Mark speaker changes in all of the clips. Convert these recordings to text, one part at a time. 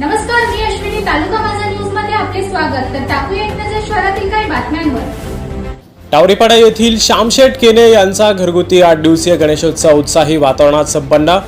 Speaker 1: नमस्कार मी अश्विनी. तालुका माझा न्यूजमध्ये आपले स्वागत. तर टाकूया एक नजर शहरातील काही बातम्यांवर.
Speaker 2: टावरीपाडा येथील श्यामशेठ केने यांचा घरगुती आठ दिवसीय गणेशोत्सव उत्साही वातावरणात संपन्न.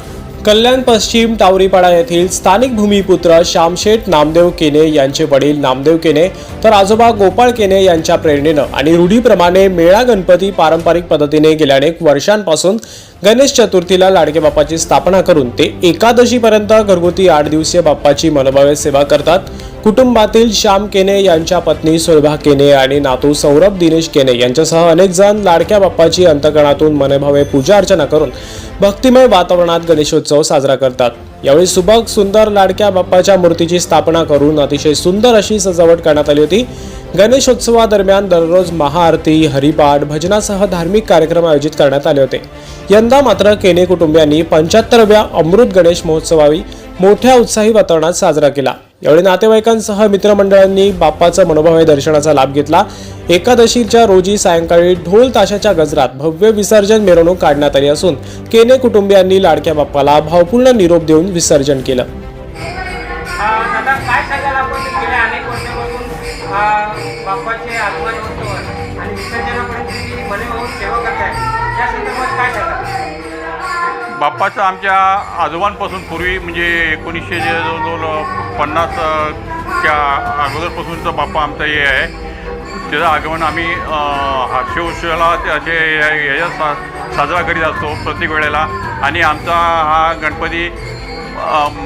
Speaker 2: कल्याण पश्चिम टावरीपाडा येथील स्थानिक भूमिपुत्र श्यामशेठ नामदेव केने यांचे वडील नामदेव केने तर आजोबा गोपाळ केने यांच्या प्रेरणेनं आणि रूढीप्रमाणे मेळा गणपती पारंपरिक पद्धतीने गेल्या अनेक वर्षांपासून गणेश चतुर्थीला लाडके बाप्पाची स्थापना करून ते एकादशीपर्यंत घरगुती आठ दिवसीय बाप्पाची मनोभावे सेवा करतात. कुटुंबातील श्याम केने यांच्या पत्नी सुलभा केने आणि नातू सौरभ दिनेश केने यांच्यासह अनेक जण लाडक्या बाप्पाची अंतकणातून मनभावे पूजा अर्चना करून भक्तिमय वातावरणात गणेशोत्सव साजरा करतात. यावेळी सुबक सुंदर लाडक्या बाप्पाच्या मूर्तीची स्थापना करून अतिशय सुंदर अशी सजावट करण्यात आली होती. गणेशोत्सवादरम्यान दररोज महाआरती हरिपाठ भजनासह धार्मिक कार्यक्रम आयोजित करण्यात आले होते. यंदा मात्र केने कुटुंबियांनी पंच्याहत्तरव्या अमृत गणेश महोत्सवावी मोठ्या उत्साही वातावरणात साजरा केला. यावेळी नातेवाईकांसह मित्रमंडळांनी बाप्पाचा मनोभावे दर्शनाचा लाभ घेतला. एकादशीच्या रोजी सायंकाळी ढोल ताशाच्या गजरात भव्य विसर्जन मिरवणूक काढण्यात आली असून केने कुटुंबियांनी लाडक्या बाप्पाला भावपूर्ण निरोप देऊन विसर्जन केलं.
Speaker 3: बाप्पाचे आगमन आणि विसर्जनापर्यंत जी सेवा करताय.
Speaker 4: बाप्पाचं आमच्या आजोबांपासून पूर्वी म्हणजे एकोणीसशे जवळजवळ पन्नासच्या अगोदरपासूनचा अगोदरपासूनचं बाप्पा आमचं हे आहे. त्याचं आगमन आम्ही अ, हा असे ह्याच्यात सा साजरा करीत असतो प्रत्येक वेळेला. आणि आमचा हा गणपती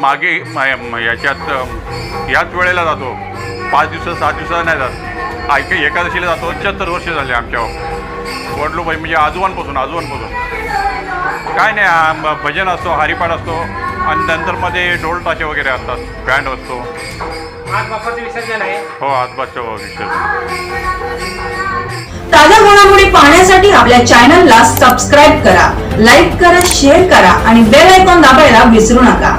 Speaker 4: मागे याच्यात याच वेळेला जातो. पाच दिवसात सात दिवसात नाही जात. ऐक एकादशीला जातो. पंच्याहत्तर वर्ष झाले आमच्या वडलोबाई म्हणजे आजोबांपासून आजोबांपासून. काय नाही भजन असतो हरिपाठ असतो आणि नंतर मध्ये ढोल ताशे वगैरे असतात बँड असतो.
Speaker 3: आज बाप्पाचं विसर्जन आहे.
Speaker 4: हो आजपासच्या विषय
Speaker 5: ताज्या घडामोडी पाहण्यासाठी आपल्या चॅनलला सबस्क्राईब करा लाईक करा शेअर करा आणि बेल आयकॉन दाबायला विसरू नका.